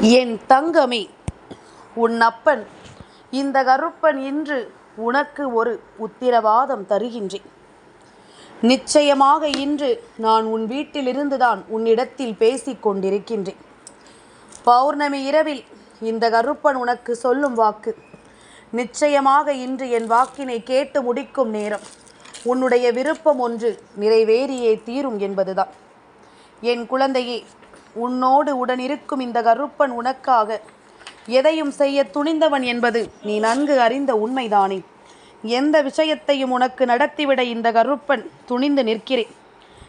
என் தங்கமே உன் அப்பன் இந்த கருப்பன் இன்று உனக்கு ஒரு உத்திரவாதம் தருகின்றேன். நிச்சயமாக இன்று நான் உன் வீட்டிலிருந்துதான் உன்னிடத்தில் பேசிக் கொண்டிருக்கின்றேன். பௌர்ணமி இரவில் இந்த கருப்பன் உனக்கு சொல்லும் வாக்கு நிச்சயமாக இன்று என் வாக்கினை கேட்டு முடிக்கும் நேரம் உன்னுடைய விருப்பம் ஒன்று நிறைவேறியே தீரும் என்பதுதான். என் குழந்தையே உன்னோடு உடனிருக்கும் இந்த கருப்பன் உனக்காக. எதையும் செய்ய துணிந்தவன் என்பது நீ நன்கு அறிந்த உண்மைதானே. எந்த விஷயத்தையும் உனக்கு நடத்திவிட இந்த கருப்பன் துணிந்து நிற்கிறேன்.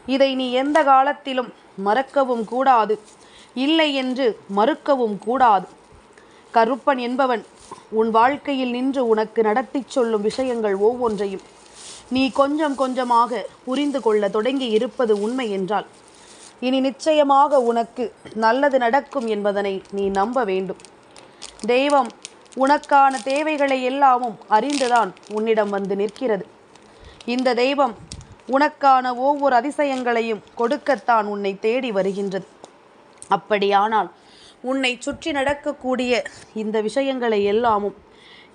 இதை நீ எந்த காலத்திலும் மறக்கவும் கூடாது. இல்லை என்று மறுக்கவும் கூடாது. கருப்பன் என்பவன் உன் வாழ்க்கையில் நின்று உனக்கு நடத்திச் சொல்லும் விஷயங்கள் ஒவ்வொன்றையும் நீ கொஞ்சம் கொஞ்சமாக புரிந்து கொள்ள தொடங்கி இருப்பது உண்மை என்றால் இனி நிச்சயமாக உனக்கு நல்லது நடக்கும் என்பதனை நீ நம்ப வேண்டும். தெய்வம் உனக்கான தேவைகளை எல்லாமும் அறிந்துதான் உன்னிடம் வந்து நிற்கிறது. இந்த தெய்வம் உனக்கான ஒவ்வொரு அதிசயங்களையும் கொடுக்கத்தான் உன்னை தேடி வருகின்றது. அப்படியானால் உன்னை சுற்றி நடக்கக்கூடிய இந்த விஷயங்களை எல்லாமும்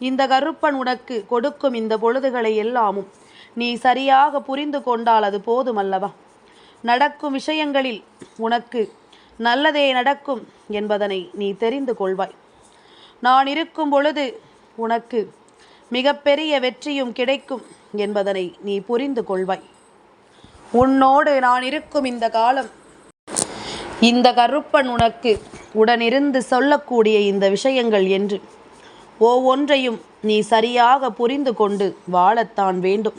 இந்த கருப்பன் உனக்கு கொடுக்கும் இந்த பொழுதுகளை எல்லாமும் நீ சரியாக புரிந்து கொண்டால் அது போதுமல்லவா? நடக்கும் விஷயங்களில் உனக்கு நல்லதே நடக்கும் என்பதனை நீ தெரிந்து கொள்வாய். நான் இருக்கும் பொழுது உனக்கு மிகப்பெரிய வெற்றியும் கிடைக்கும் என்பதனை நீ புரிந்து கொள்வாய். உன்னோடு நான் இருக்கும் இந்த காலம் இந்த கருப்பன் உனக்கு உடனிருந்து சொல்லக்கூடிய இந்த விஷயங்கள் என்று ஒவ்வொன்றையும் நீ சரியாக புரிந்து கொண்டு வாழத்தான் வேண்டும்.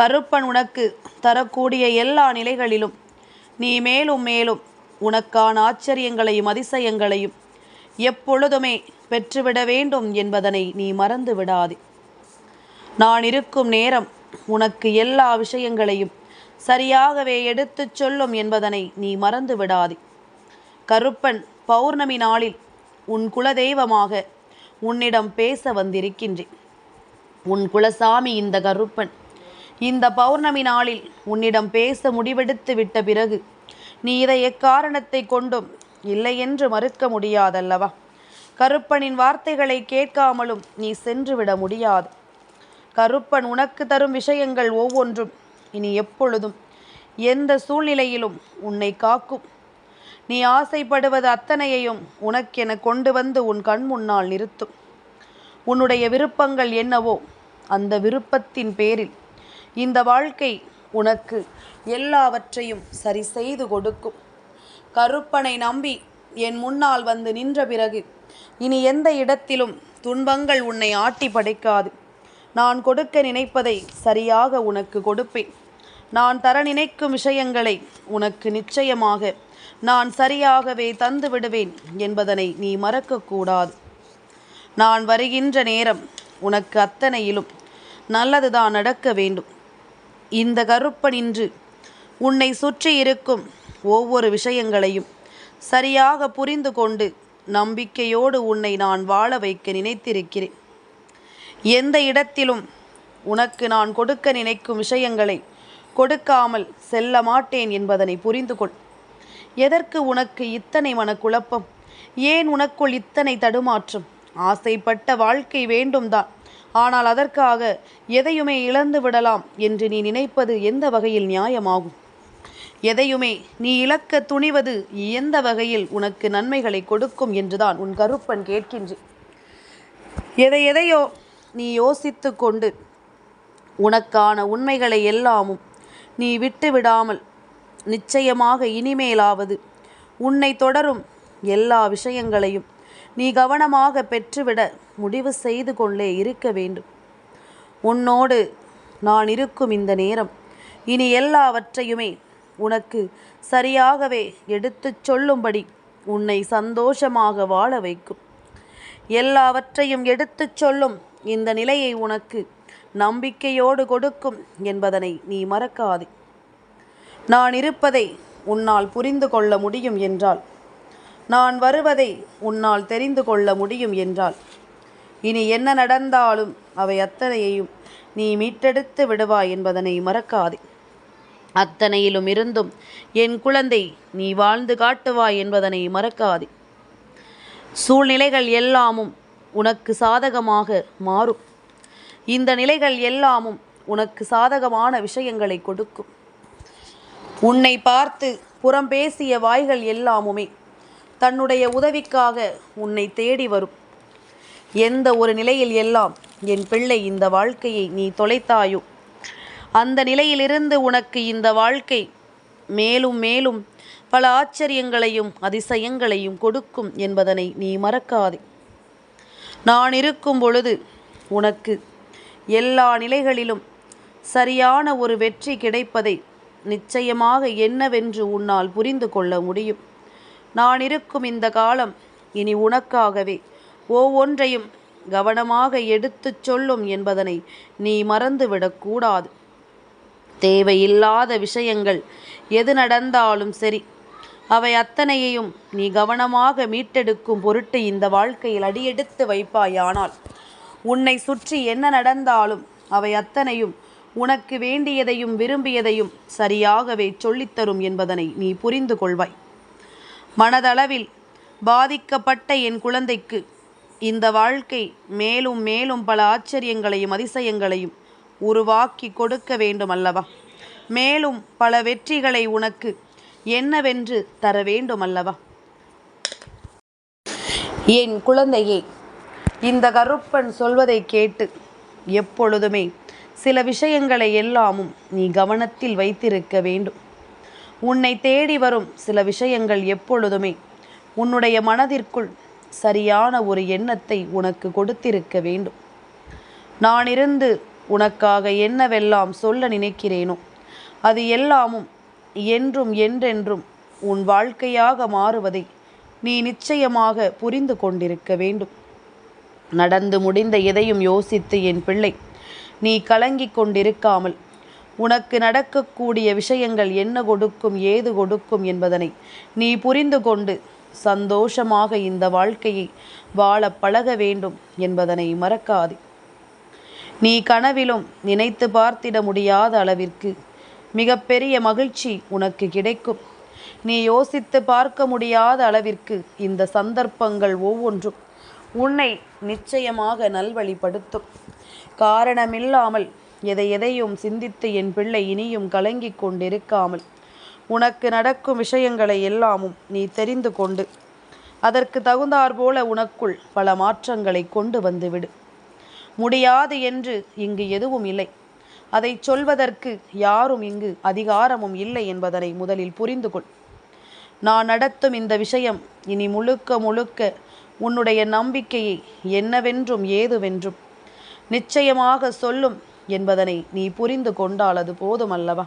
கருப்பன் உனக்கு தரக்கூடிய எல்லா நிலைகளிலும் நீ மேலும் மேலும் உனக்கான ஆச்சரியங்களையும் அதிசயங்களையும் எப்பொழுதுமே பெற்றுவிட வேண்டும் என்பதனை நீ மறந்து விடாதே. நான் இருக்கும் நேரம் உனக்கு எல்லா விஷயங்களையும் சரியாகவே எடுத்துச் சொல்லும் என்பதனை நீ மறந்து விடாதே. கருப்பன் பௌர்ணமி நாளில் உன் குலதெய்வமாக உன்னிடம் பேச வந்திருக்கின்றேன். உன் குலசாமி இந்த கருப்பன் இந்த பௌர்ணமி நாளில் உன்னிடம் பேச முடிவெடுத்து விட்ட பிறகு நீ இதை எக்காரணத்தை கொண்டும் இல்லை என்று மறுக்க முடியாதல்லவா? கருப்பனின் வார்த்தைகளை கேட்காமலும் நீ சென்றுவிட முடியாது. கருப்பன் உனக்கு தரும் விஷயங்கள் ஒவ்வொன்றும் இனி எப்பொழுதும் எந்த சூழ்நிலையிலும் உன்னை காக்கும். நீ ஆசைப்படுவது அத்தனையையும் உனக்கென கொண்டு வந்து உன் கண் முன்னால் நிறுத்தும். உன்னுடைய விருப்பங்கள் என்னவோ அந்த விருப்பத்தின் பேரில் இந்த வாழ்க்கை உனக்கு எல்லாவற்றையும் சரி செய்து கொடுக்கும். கருப்பனை நம்பி என் முன்னால் வந்து நின்ற பிறகு இனி எந்த இடத்திலும் துன்பங்கள் உன்னை ஆட்டி படைக்காது. நான் கொடுக்க நினைப்பதை சரியாக உனக்கு கொடுப்பேன். நான் தர நினைக்கும் விஷயங்களை உனக்கு நிச்சயமாக நான் சரியாகவே தந்து விடுவேன் என்பதனை நீ மறக்கக்கூடாது நான் வருகின்ற நேரம் உனக்கு அத்தனையிலும் நல்லதுதான் நடக்க வேண்டும். இந்த கருப்பனின்று உன்னை சுற்றி இருக்கும் ஒவ்வொரு விஷயங்களையும் சரியாக புரிந்து கொண்டு நம்பிக்கையோடு உன்னை நான் வாழ வைக்க நினைத்திருக்கிறேன். எந்த இடத்திலும் உனக்கு நான் கொடுக்க நினைக்கும் விஷயங்களை கொடுக்காமல் செல்ல மாட்டேன் என்பதனை புரிந்து கொள். எதற்கு உனக்கு இத்தனை மனக்குழப்பம்? ஏன் உனக்குள் இத்தனை தடுமாற்றம்? ஆசைப்பட்ட வாழ்க்கை வேண்டும்தான். ஆனால் அதற்காக எதையுமே இழந்து விடலாம் என்று நீ நினைப்பது எந்த வகையில் நியாயமாகும்? எதையுமே நீ இழக்க துணிவது எந்த வகையில் உனக்கு நன்மைகளை கொடுக்கும் என்றுதான் உன் கருப்பன் கேட்கின்றேன் எதை எதையோ நீ யோசித்து கொண்டு உனக்கான உண்மைகளை எல்லாமும் நீ விட்டு விடாமல் நிச்சயமாக இனிமேலாவது உன்னை தொடரும் எல்லா விஷயங்களையும் நீ கவனமாக பெற்றுவிட முடிவு செய்து கொண்டே இருக்க வேண்டும். உன்னோடு நான் இருக்கும் இந்த நேரம் இனி எல்லாவற்றையுமே உனக்கு சரியாகவே எடுத்துச் சொல்லும்படி உன்னை சந்தோஷமாக வாழ வைக்கும். எல்லாவற்றையும் எடுத்துச் சொல்லும் இந்த நிலையை உனக்கு நம்பிக்கையோடு கொடுக்கும் என்பதனை நீ மறக்காதே. நான் இருப்பதை உன்னால் புரிந்து கொள்ள முடியும் என்றால் நான் வருவதை உன்னால் தெரிந்து கொள்ள முடியும் என்றால் இனி என்ன நடந்தாலும் அவை அத்தனையையும் நீ மீட்டெடுத்து விடுவாய் என்பதனை மறக்காதே. அத்தனையிலும் இருந்தும் என் குழந்தை நீ வாழ்ந்து காட்டுவாய் என்பதனை மறக்காதே. சூழ்நிலைகள் எல்லாமும் உனக்கு சாதகமாக மாறும். இந்த நிலைகள் எல்லாமும் உனக்கு சாதகமான விஷயங்களை கொடுக்கும். உன்னை பார்த்து புறம் பேசிய வாய்கள் எல்லாமுமே தன்னுடைய உதவிக்காக உன்னை தேடி வரும். எந்த ஒரு நிலையில் எல்லாம் என் பிள்ளை இந்த வாழ்க்கையை நீ தொலைத்தாயோ அந்த நிலையிலிருந்து உனக்கு இந்த வாழ்க்கை மேலும் மேலும் பல ஆச்சரியங்களையும் அதிசயங்களையும் கொடுக்கும் என்பதனை நீ மறக்காதே. நான் இருக்கும் பொழுது உனக்கு எல்லா நிலைகளிலும் சரியான ஒரு வெற்றி கிடைப்பதை நிச்சயமாக என்னவென்று உன்னால் புரிந்து கொள்ள முடியும். நான் இருக்கும் இந்த காலம் இனி உனக்காகவே. ஒவ்வொன்றையும் கவனமாக எடுத்துச் சொல்லும் என்பதனை நீ மறந்துவிடக்கூடாது தேவையில்லாத விஷயங்கள் எது நடந்தாலும் சரி அவை அத்தனையையும் நீ கவனமாக மீட்டெடுக்கும் பொருட்டு இந்த வாழ்க்கையில் அடியெடுத்து வைப்பாயானால் உன்னை சுற்றி என்ன நடந்தாலும் அவை அத்தனையும் உனக்கு வேண்டியதையும் விரும்பியதையும் சரியாகவே சொல்லித்தரும் என்பதனை நீ புரிந்து கொள்வாய். மனதளவில் பாதிக்கப்பட்ட என் குழந்தைக்கு இந்த வாழ்க்கை மேலும் மேலும் பல ஆச்சரியங்களையும் அதிசயங்களையும் உருவாக்கி கொடுக்க வேண்டும் அல்லவா? மேலும் பல வெற்றிகளை உனக்கு என்னவென்று தர வேண்டும் அல்லவா? என் குழந்தையே இந்த கருப்பன் சொல்வதை கேட்டு எப்பொழுதுமே சில விஷயங்களை எல்லாமும் நீ கவனத்தில் வைத்திருக்க வேண்டும். உன்னை தேடி வரும் சில விஷயங்கள் எப்பொழுதுமே உன்னுடைய மனதிற்குள் சரியான ஒரு எண்ணத்தை உனக்கு கொடுத்திருக்க வேண்டும். நான் இருந்து உனக்காக என்னவெல்லாம் சொல்ல நினைக்கிறேனோ அது எல்லாமும் என்றும் என்றென்றும் உன் வாழ்க்கையாக மாறுவதை நீ நிச்சயமாக புரிந்து கொண்டிருக்க வேண்டும். நடந்து முடிந்த எதையும் யோசித்து என் பிள்ளை நீ கலங்கிக் கொண்டிருக்காமல் உனக்கு நடக்கக்கூடிய விஷயங்கள் என்ன கொடுக்கும் ஏது கொடுக்கும் என்பதனை நீ புரிந்து கொண்டு சந்தோஷமாக இந்த வாழ்க்கையை வாழ பழக வேண்டும் என்பதனை மறக்காதே. நீ கனவிலும் நினைத்து பார்த்திட முடியாத அளவிற்கு மிகப்பெரிய மகிழ்ச்சி உனக்கு கிடைக்கும். நீ யோசித்து பார்க்க முடியாத அளவிற்கு இந்த சந்தர்ப்பங்கள் ஒவ்வொன்றும் உன்னை நிச்சயமாக நல்வழிப்படுத்தும். காரணமில்லாமல் எதை எதையும் சிந்தித்து என் பிள்ளை இனியும் கலங்கிக் கொண்டிருக்காமல். உனக்கு நடக்கும் விஷயங்களை எல்லாமும் நீ தெரிந்து கொண்டு அதற்கு தகுந்தாற்போல உனக்குள் பல மாற்றங்களை கொண்டு வந்துவிடு முடியாது என்று இங்கு எதுவும் இல்லை. அதை சொல்வதற்கு யாரும் இங்கு அதிகாரமும் இல்லை என்பதனை முதலில் புரிந்து கொள். நான் நடத்தும் இந்த விஷயம் இனி முழுக்க முழுக்க உன்னுடைய நம்பிக்கையை என்னவென்றும் ஏதுவென்றும் நிச்சயமாக சொல்லும் என்பதனை நீ புரிந்து கொண்டால் அது போதுமல்லவா?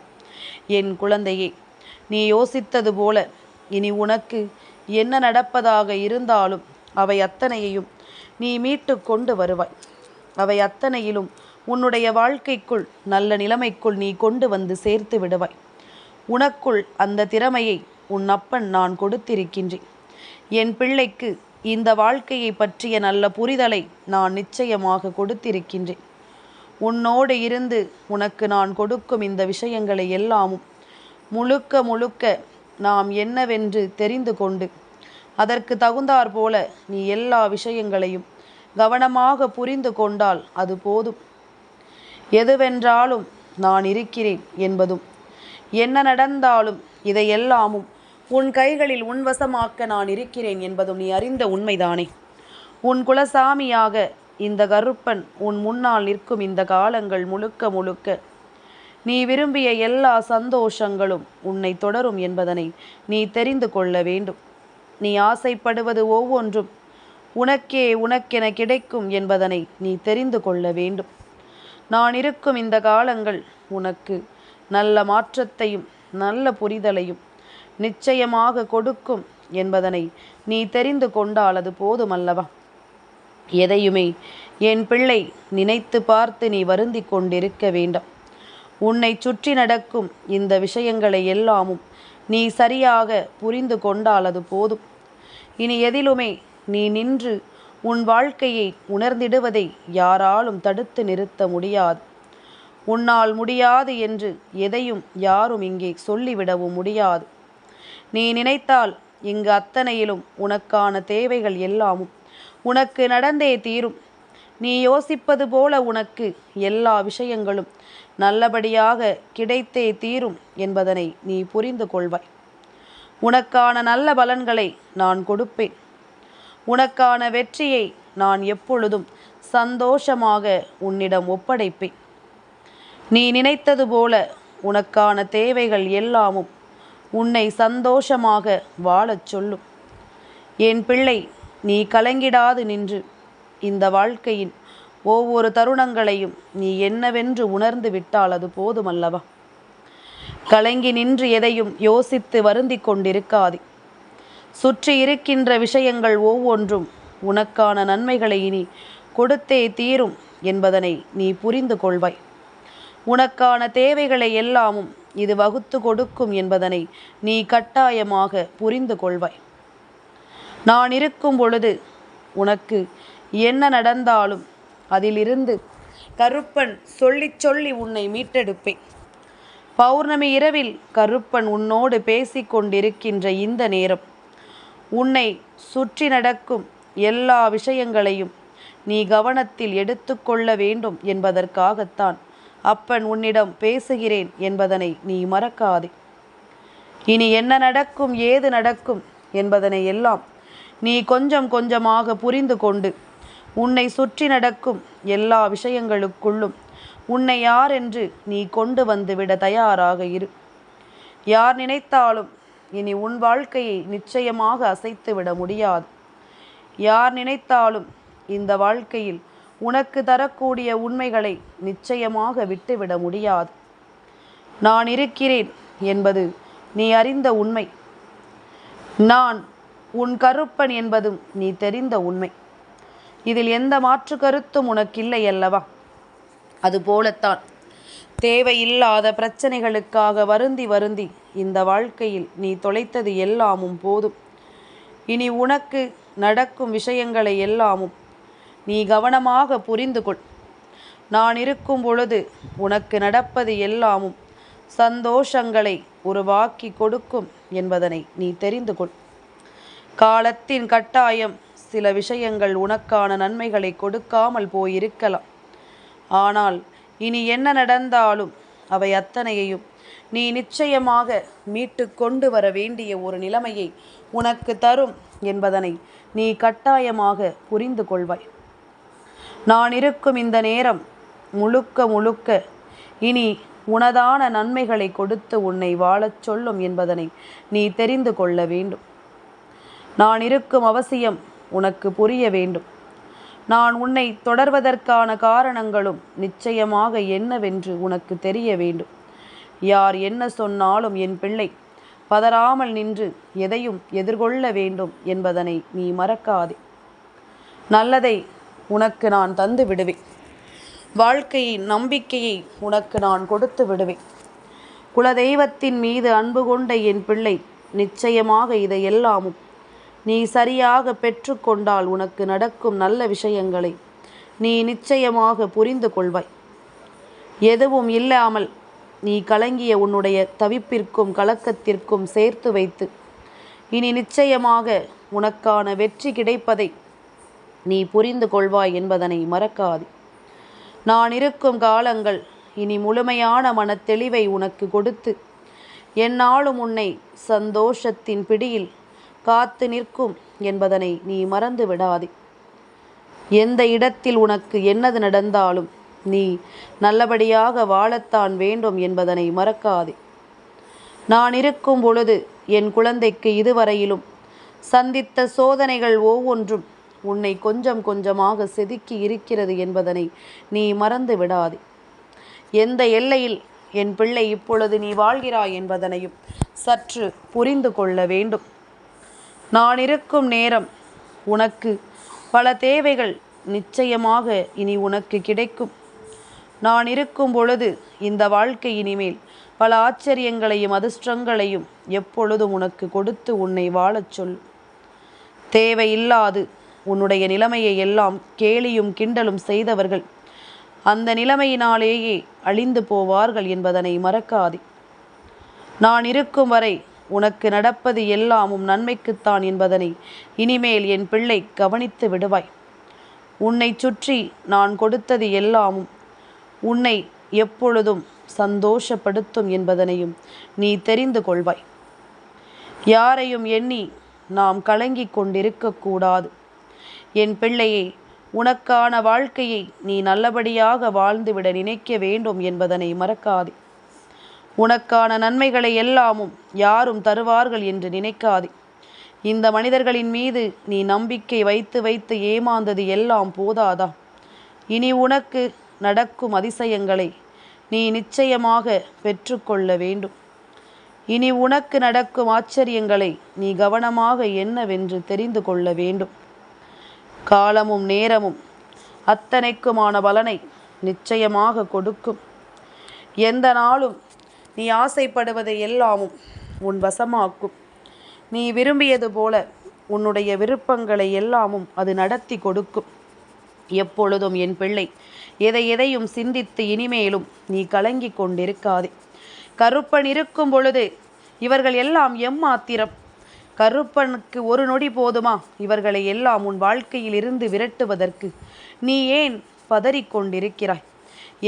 என் குழந்தையே நீ யோசித்தது போல இனி உனக்கு என்ன நடப்பதாக இருந்தாலும் அவை அத்தனையையும் நீ மீட்டு கொண்டு வருவாய். அவை அத்தனையிலும் உன்னுடைய வாழ்க்கைக்குள் நல்ல நிலைமைக்குள் நீ கொண்டு வந்து சேர்த்து விடுவாய். உனக்குள் அந்த திறமையை உன் அப்பன் நான் கொடுத்திருக்கின்றேன். என் பிள்ளைக்கு இந்த வாழ்க்கையை பற்றிய நல்ல புரிதலை நான் நிச்சயமாக கொடுத்திருக்கின்றேன். உன்னோடு இருந்து உனக்கு நான் கொடுக்கும் இந்த விஷயங்களை எல்லாமும் முழுக்க முழுக்க நாம் என்னவென்று தெரிந்து கொண்டு அதற்கு தகுந்தாற் போல நீ எல்லா விஷயங்களையும் கவனமாக புரிந்து கொண்டால் அது போதும். எதுவென்றாலும் நான் இருக்கிறேன் என்பதும் என்ன நடந்தாலும் இதையெல்லாமும் உன் கைகளில் உன்வசமாக்க நான் இருக்கிறேன் என்பதும் நீ அறிந்த உண்மைதானே. உன் குலசாமியாக இந்த கருப்பன் உன் முன்னால் நிற்கும் இந்த காலங்கள் முழுக்க முழுக்க. நீ விரும்பிய எல்லா சந்தோஷங்களும் உன்னை தொடரும் என்பதனை நீ தெரிந்து கொள்ள வேண்டும். நீ ஆசைப்படுவது ஒவ்வொன்றும் உனக்கே உனக்கென கிடைக்கும் என்பதனை நீ தெரிந்து கொள்ள வேண்டும். நான் இருக்கும் இந்த காலங்கள் உனக்கு நல்ல மாற்றத்தையும் நல்ல புரிதலையும் நிச்சயமாக கொடுக்கும் என்பதனை நீ தெரிந்து கொண்டால் அது போதுமல்லவா? எதையுமே என் பிள்ளை நினைத்து பார்த்து நீ வருந்தி கொண்டிருக்க வேண்டாம். உன்னை சுற்றி நடக்கும் இந்த விஷயங்களை எல்லாமும் நீ சரியாக புரிந்து கொண்டால் அது போதும். இனி எதிலுமே நீ நின்று உன் வாழ்க்கையை உணர்ந்திடுவதை யாராலும் தடுத்து நிறுத்த முடியாது. உன்னால் முடியாது என்று எதையும் யாரும் இங்கே சொல்லிவிடவும் முடியாது. நீ நினைத்தால் இங்கு அத்தனையிலும் உனக்கான தேவைகள் எல்லாமும் உனக்கு நடந்தே தீரும். நீ யோசிப்பது போல உனக்கு எல்லா விஷயங்களும் நல்லபடியாக கிடைத்தே தீரும் என்பதனை நீ புரிந்து கொள்வாய். உனக்கான நல்ல பலன்களை நான் கொடுப்பேன். உனக்கான வெற்றியை நான் எப்பொழுதும் சந்தோஷமாக உன்னிடம் ஒப்படைப்பேன். நீ நினைத்தது போல உனக்கான தேவைகள் எல்லாமும் உன்னை சந்தோஷமாக வாழச் சொல்லும். என் பிள்ளை நீ கலங்கிடாது நின்று. இந்த வாழ்க்கையின் ஒவ்வொரு தருணங்களையும் நீ என்னவென்று உணர்ந்து விட்டால் அது போதுமல்லவா? கலங்கி நின்று எதையும் யோசித்து வருந்தி கொண்டிருக்காதே. சுற்றி இருக்கின்ற விஷயங்கள் ஒவ்வொன்றும் உனக்கான நன்மைகளை இனி கொடுத்தே தீரும் என்பதனை நீ புரிந்து கொள்வாய். உனக்கான தேவைகளை எல்லாமும் இது வகுத்து கொடுக்கும் என்பதனை நீ கட்டாயமாக புரிந்து கொள்வாய். நான் இருக்கும் பொழுது உனக்கு என்ன நடந்தாலும் அதிலிருந்து கருப்பன் சொல்லி சொல்லி உன்னை மீட்டெடுப்பேன். பௌர்ணமி இரவில் கருப்பன் உன்னோடு பேசிக்கொண்டிருக்கின்ற இந்த நேரம் உன்னை சுற்றி நடக்கும் எல்லா விஷயங்களையும் நீ கவனத்தில் எடுத்துக்கொள்ள வேண்டும் என்பதற்காகத்தான் அப்பன் உன்னிடம் பேசுகிறேன் என்பதனை நீ மறக்காதே. இனி என்ன நடக்கும் ஏது நடக்கும் என்பதனை எல்லாம் நீ கொஞ்சம் கொஞ்சமாக புரிந்து கொண்டு உன்னை சுற்றி நடக்கும் எல்லா விஷயங்களுக்குள்ளும் உன்னை யார் என்று நீ கொண்டு வந்துவிட தயாராக இரு. யார் நினைத்தாலும் இனி உன் வாழ்க்கையை நிச்சயமாக அசைத்து விட முடியாது. யார் நினைத்தாலும் இந்த வாழ்க்கையில் உனக்கு தரக்கூடிய உண்மைகளை நிச்சயமாக விட்டுவிட முடியாது. நான் இருக்கிறேன் என்பது நீ அறிந்த உண்மை. நான் உன் கருப்பன் என்பதும் நீ தெரிந்த உண்மை. இதில் எந்த மாற்று கருத்தும் உனக்கில்லை அல்லவா? அதுபோலத்தான் தேவையில்லாத பிரச்சனைகளுக்காக வருந்தி வருந்தி இந்த வாழ்க்கையில் நீ தொலைத்தது எல்லாமும் போதும். இனி உனக்கு நடக்கும் விஷயங்களை எல்லாமும் நீ கவனமாக புரிந்து கொள். நான் இருக்கும் பொழுது உனக்கு நடப்பது எல்லாமும் சந்தோஷங்களை உருவாக்கி கொடுக்கும் என்பதனை நீ தெரிந்து கொள். காலத்தின் கட்டாயம் சில விஷயங்கள் உனக்கான நன்மைகளை கொடுக்காமல் போயிருக்கலாம். ஆனால் இனி என்ன நடந்தாலும் அவை அத்தனையையும் நீ நிச்சயமாக மீட்டு கொண்டு வர வேண்டிய ஒரு நிலைமையை உனக்கு தரும் என்பதனை நீ கட்டாயமாக புரிந்து கொள்வாய். நான் இருக்கும் இந்த நேரம் முழுக்க முழுக்க இனி உனதான நன்மைகளை கொடுத்து உன்னை வாழச் சொல்லும் என்பதனை நீ தெரிந்து கொள்ள வேண்டும். நான் இருக்கும் அவசியம் உனக்கு புரிய வேண்டும். நான் உன்னை தொடர்வதற்கான காரணங்களும் நிச்சயமாக என்னவென்று உனக்கு தெரிய வேண்டும். யார் என்ன சொன்னாலும் என் பிள்ளை பதறாமல் நின்று எதையும் எதிர்கொள்ள வேண்டும் என்பதனை நீ மறக்காதே. நல்லதை உனக்கு நான் தந்து விடுவேன். வாழ்க்கையின் நம்பிக்கையை உனக்கு நான் கொடுத்து விடுவேன். குலதெய்வத்தின் மீது அன்பு கொண்ட என் பிள்ளை நிச்சயமாக இதையெல்லாமும் நீ சரியாக பெற்றுக்கொண்டால் உனக்கு நடக்கும் நல்ல விஷயங்களை நீ நிச்சயமாக புரிந்து கொள்வாய். எதுவும் இல்லாமல் நீ கலங்கிய உன்னுடைய தவிப்பிற்கும் கலக்கத்திற்கும் சேர்த்து வைத்து இனி நிச்சயமாக உனக்கான வெற்றி கிடைப்பதை நீ புரிந்து கொள்வாய் என்பதனை மறக்காது. நான் இருக்கும் காலங்கள் இனி முழுமையான மனத்தெளிவை உனக்கு கொடுத்து என்னாலும் உன்னை சந்தோஷத்தின் பிடியில் காத்து நிற்கும் என்பதனை நீ மறந்து விடாதே. எந்த இடத்தில் உனக்கு என்னது நடந்தாலும் நீ நல்லபடியாக வாழத்தான் வேண்டும் என்பதனை மறக்காதே. நான் இருக்கும் பொழுது என் குழந்தைக்கு இதுவரையிலும் சந்தித்த சோதனைகள் ஒவ்வொன்றும் உன்னை கொஞ்சம் கொஞ்சமாக செதுக்கி இருக்கிறது என்பதனை நீ மறந்து விடாதே. எந்த எல்லையில் என் பிள்ளை இப்பொழுது நீ வாழ்கிறாய் என்பதனையும் சற்று புரிந்து கொள்ள வேண்டும். நான் இருக்கும் நேரம் உனக்கு பல தேவைகள் நிச்சயமாக இனி உனக்கு கிடைக்கும். நான் இருக்கும் பொழுது இந்த வாழ்க்கை இனிமேல் பல ஆச்சரியங்களையும் அதிர்ஷ்டங்களையும் எப்பொழுதும் உனக்கு கொடுத்து உன்னை வாழச் சொல். தேவையில்லாது உன்னுடைய நிலைமையை எல்லாம் கேலியும் கிண்டலும் செய்தவர்கள் அந்த நிலைமையினாலேயே அழிந்து போவார்கள் என்பதனை மறக்காதே. நான் இருக்கும் வரை உனக்கு நடப்பது எல்லாமும் நன்மைக்குத்தான் என்பதனை இனிமேல் என் பிள்ளை கவனித்து விடுவாய். உன்னை சுற்றி நான் கொடுத்தது எல்லாமும் உன்னை எப்பொழுதும் சந்தோஷப்படுத்தும் என்பதனையும் நீ தெரிந்து கொள்வாய். யாரையும் எண்ணி நாம் கலங்கிக் கொண்டிருக்கக்கூடாது என் பிள்ளையே உனக்கான வாழ்க்கையை நீ நல்லபடியாக வாழ்ந்துவிட நினைக்க வேண்டும் என்பதனை மறக்காதே. உனக்கான நன்மைகளை எல்லாமும் யாரும் தருவார்கள் என்று நினைக்காதே. இந்த மனிதர்களின் மீது நீ நம்பிக்கை வைத்து வைத்து ஏமாந்தது எல்லாம் போதாதா? இனி உனக்கு நடக்கும் அதிசயங்களை நீ நிச்சயமாக பெற்றுக்கொள்ள வேண்டும். இனி உனக்கு நடக்கும் ஆச்சரியங்களை நீ கவனமாக என்னவென்று தெரிந்து கொள்ள வேண்டும். காலமும் நேரமும் அத்தனைக்குமான பலனை நிச்சயமாக கொடுக்கும். எந்த நாளும் நீ ஆசைப்படுவதை எல்லாமும் உன் வசமாக்கும். நீ விரும்பியது போல உன்னுடைய விருப்பங்களை எல்லாமும் அது நடத்தி கொடுக்கும். எப்பொழுதும் என் பிள்ளை எதை எதையும் சிந்தித்து இனிமேலும் நீ கலங்கி கொண்டிருக்காதே. கருப்பன் இருக்கும் பொழுது இவர்கள் எல்லாம் எம்மாத்திரம்? கருப்பனுக்கு ஒரு நொடி போதுமா? இவர்களை எல்லாம் உன் வாழ்க்கையில் இருந்து விரட்டுவதற்கு நீ ஏன் பதறிக்கொண்டிருக்கிறாய்?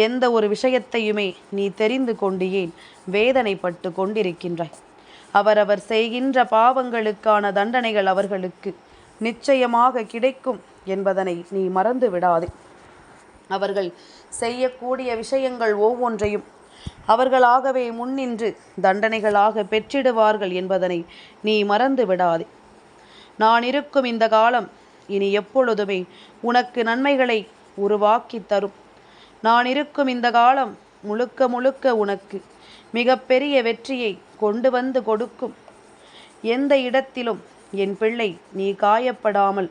எந்த ஒரு விஷயத்தையுமே நீ தெரிந்து கொண்டு ஏன் வேதனைப்பட்டு கொண்டிருக்கின்றாய்? அவரவர் செய்கின்ற பாவங்களுக்கான தண்டனைகள் அவர்களுக்கு நிச்சயமாக கிடைக்கும் என்பதனை நீ மறந்து விடாதே. அவர்கள் செய்யக்கூடிய விஷயங்கள் ஒவ்வொன்றையும் அவர்களாகவே முன்னின்று தண்டனைகளாக பெற்றிடுவார்கள் என்பதனை நீ மறந்து விடாதே. நான் இருக்கும் இந்த காலம் இனி எப்பொழுதுமே உனக்கு நன்மைகளை உருவாக்கி தரும். நான் இருக்கும் இந்த காலம் முழுக்க முழுக்க உனக்கு மிகப்பெரிய வெற்றியை கொண்டு வந்து கொடுக்கும். எந்த இடத்திலும் என் பிள்ளை நீ காயப்படாமல்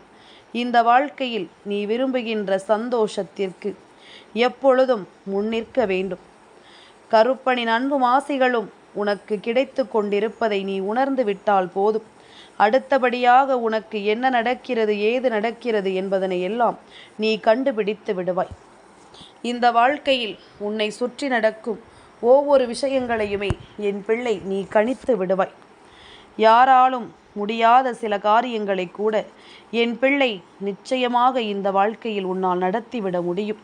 இந்த வாழ்க்கையில் நீ விரும்புகின்ற சந்தோஷத்திற்கு எப்பொழுதும் முன்னிற்க வேண்டும். கருப்பனின் அன்பும் ஆசைகளும் உனக்கு கிடைத்து கொண்டிருப்பதை நீ உணர்ந்து விட்டால் போதும். அடுத்தபடியாக உனக்கு என்ன நடக்கிறது ஏது நடக்கிறது என்பதனை எல்லாம் நீ கண்டுபிடித்து விடுவாய். இந்த வாழ்க்கையில் உன்னை சுற்றி நடக்கும் ஒவ்வொரு விஷயங்களையுமே என் பிள்ளை நீ கணித்து விடுவாய். யாராலும் முடியாத சில காரியங்களை கூட என் பிள்ளை நிச்சயமாக இந்த வாழ்க்கையில் உன்னால் நடத்திவிட முடியும்.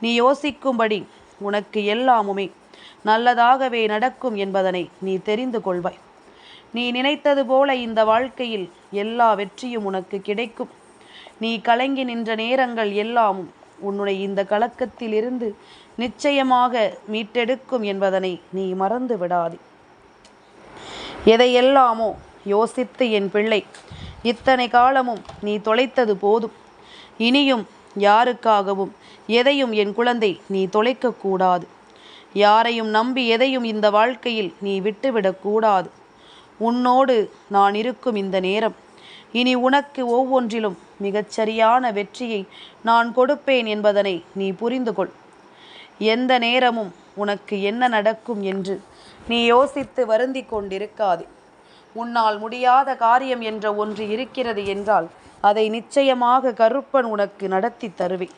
நீ யோசிக்கும்படி உனக்கு எல்லாமுமே நல்லதாகவே நடக்கும் என்பதனை நீ தெரிந்து கொள்வாய். நீ நினைத்தது போல இந்த வாழ்க்கையில் எல்லா வெற்றியும் உனக்கு கிடைக்கும். நீ கலங்கி நின்ற நேரங்கள் எல்லாமும் உன்னுடைய இந்த கலக்கத்திலிருந்து நிச்சயமாக மீட்டெடுக்கும் என்பதனை நீ மறந்து விடாதே. எதையெல்லாமோ யோசித்து என் பிள்ளை இத்தனை காலமும் நீ தொலைத்தது போதும். இனியும் யாருக்காகவும் எதையும் என் குழந்தை நீ தொலைக்கக்கூடாது யாரையும் நம்பி எதையும் இந்த வாழ்க்கையில் நீ விட்டுவிடக்கூடாது உன்னோடு நான் இருக்கும் இந்த நேரம் இனி உனக்கு ஒவ்வொன்றிலும் மிகச்சரியான வெற்றியை நான் கொடுப்பேன் என்பதனை நீ புரிந்து கொள். எந்த நேரமும் உனக்கு என்ன நடக்கும் என்று நீ யோசித்து வருந்தி கொண்டிருக்காதே. உன்னால் முடியாத காரியம் என்ற ஒன்று இருக்கிறது என்றால் அதை நிச்சயமாக கருப்பன் உனக்கு நடத்தி தருவேன்.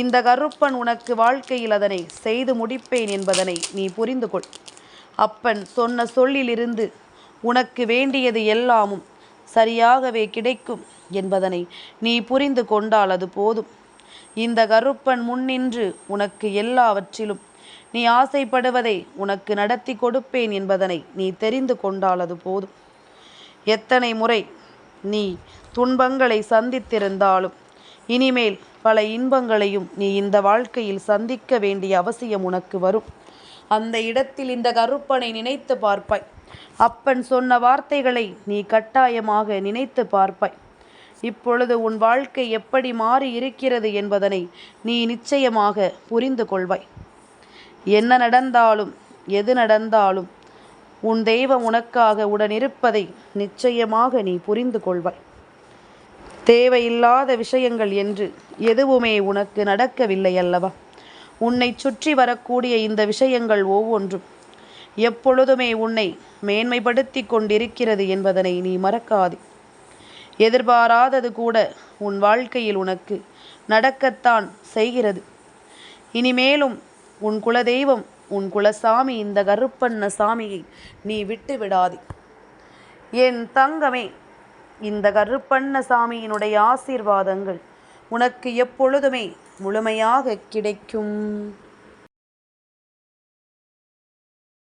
இந்த கருப்பன் உனக்கு வாழ்க்கையில் அதனை செய்து முடிப்பேன் என்பதனை நீ புரிந்து கொள். அப்பன் சொன்ன சொல்லிலிருந்து உனக்கு வேண்டியது எல்லாமும் சரியாகவே கிடைக்கும் என்பதனை நீ புரிந்து கொண்டால் அது போதும். இந்த கருப்பன் முன்னின்று உனக்கு எல்லாவற்றிலும் நீ ஆசைப்படுவதை உனக்கு நடத்தி கொடுப்பேன் என்பதனை நீ தெரிந்து கொண்டால் அது போதும். எத்தனை முறை நீ துன்பங்களை சந்தித்திருந்தாலும் இனிமேல் பல இன்பங்களையும் நீ இந்த வாழ்க்கையில் சந்திக்க வேண்டிய அவசியம் உனக்கு வரும். அந்த இடத்தில் இந்த கருப்பனை நினைத்து பார்ப்பாய். அப்பன் சொன்ன வார்த்தைகளை நீ கட்டாயமாக நினைத்து பார்ப்பாய். இப்பொழுது உன் வாழ்க்கை எப்படி மாறி இருக்கிறது என்பதனை நீ நிச்சயமாக புரிந்து கொள்வாய். என்ன நடந்தாலும் எது நடந்தாலும் உன் தெய்வம் உனக்காக உடனிருப்பதை நிச்சயமாக நீ புரிந்து கொள்வாய். தேவையில்லாத விஷயங்கள் என்று எதுவுமே உனக்கு நடக்கவில்லை அல்லவா? உன்னை சுற்றி வரக்கூடிய இந்த விஷயங்கள் ஒவ்வொன்றும் எப்பொழுதுமே உன்னை மேன்மைப்படுத்தி கொண்டிருக்கிறது என்பதனை நீ மறக்காதே. எதிர்பாராதது கூட உன் வாழ்க்கையில் உனக்கு நடக்கத்தான் செய்கிறது. இனிமேலும் உன் குலதெய்வம் உன் குலசாமி இந்த கருப்பண்ண சாமியை நீ விட்டு விடாதே என் தங்கமே இந்த கருப்பண்ண சாமியினுடைய ஆசீர்வாதங்கள் உனக்கு எப்பொழுதுமே முழுமையாக கிடைக்கும்.